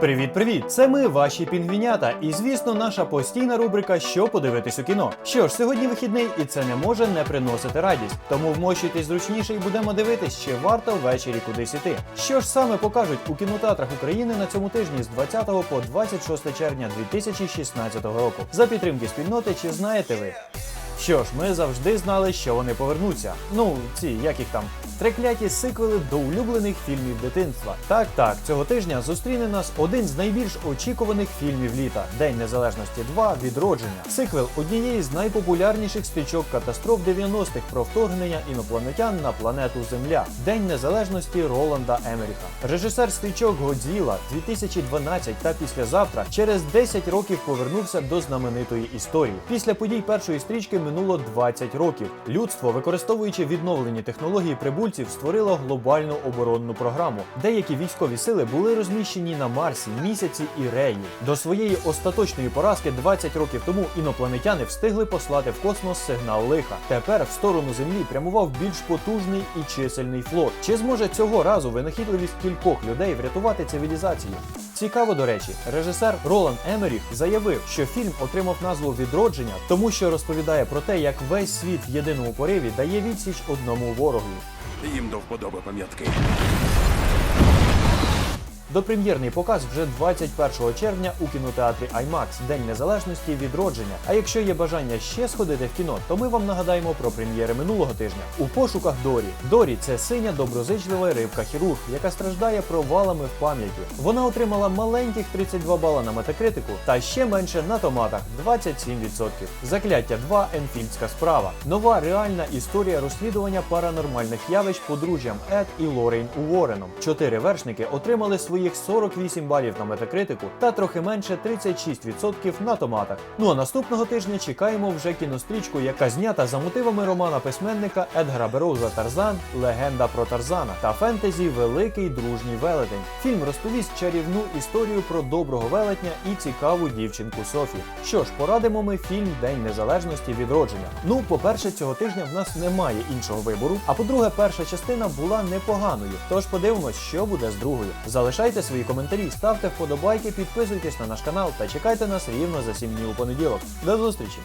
Привіт-привіт! Це ми, ваші пінгвінята, і звісно, наша постійна рубрика Що подивитись у кіно. Що ж, сьогодні вихідний, і це не може не приносити радість. Тому вмощуйтесь зручніше і будемо дивитись, чи варто ввечері кудись іти. Що ж саме покажуть у кінотеатрах України на цьому тижні з 20 по 26 червня 2016 року. За підтримки спільноти, чи знаєте ви? Що ж, ми завжди знали, що вони повернуться. Ну, ці, як їх там, трекляті сиквели до улюблених фільмів дитинства. Так, так, цього тижня зустріне нас один з найбільш очікуваних фільмів літа День Незалежності 2 Відродження. Сиквел однієї з найпопулярніших стрічок катастроф 90-х про вторгнення інопланетян на планету Земля. День Незалежності Роланда Емеріха. Режисер стрічок Годзіла 2012 та післязавтра через 10 років повернувся до знаменитої історії. Після подій першої стрічки минуло 20 років. Людство, використовуючи відновлені технології прибульців, створило глобальну оборонну програму. Деякі військові сили були розміщені на Марсі, місяці і Реї. До своєї остаточної поразки 20 років тому інопланетяни встигли послати в космос сигнал лиха. Тепер в сторону Землі прямував більш потужний і чисельний флот. Чи зможе цього разу винахідливість кількох людей врятувати цивілізацію? Цікаво, до речі, режисер Ролан Емеріх заявив, що фільм отримав назву Відродження, тому що розповідає про те, як весь світ в єдиному пориві дає відсіч одному ворогові. Їм до вподоби пам'ятки. Допрем'єрний показ вже 21 червня у кінотеатрі IMAX День Незалежності відродження. А якщо є бажання ще сходити в кіно, то ми вам нагадаємо про прем'єри минулого тижня. У пошуках Дорі. Дорі це синя доброзичлива рибка хірург, яка страждає провалами в пам'яті. Вона отримала маленьких 32 бала на метакритику та ще менше на томатах 27%. Закляття 2 Енфільдська справа. Нова реальна історія розслідування паранормальних явищ подружжям Ед і Лорейн Уореном. Чотири вершники отримали своїх 48 балів на метакритику та трохи менше 36% на томатах. Ну а наступного тижня чекаємо вже кінострічку, яка знята за мотивами романа письменника Едгара Бероуза Тарзан Легенда про Тарзана та фентезі Великий дружній велетень. Фільм розповість чарівну історію про доброго велетня і цікаву дівчинку Софі. Що ж, порадимо ми фільм День Незалежності відродження. Ну, по-перше, цього тижня в нас немає іншого вибору. А по-друге, перша частина була непоганою. Тож подивимось, що буде з другою. Залишайте свої коментарі, ставте вподобайки, підписуйтесь на наш канал та чекайте нас рівно за 7 днів у понеділок. До зустрічі!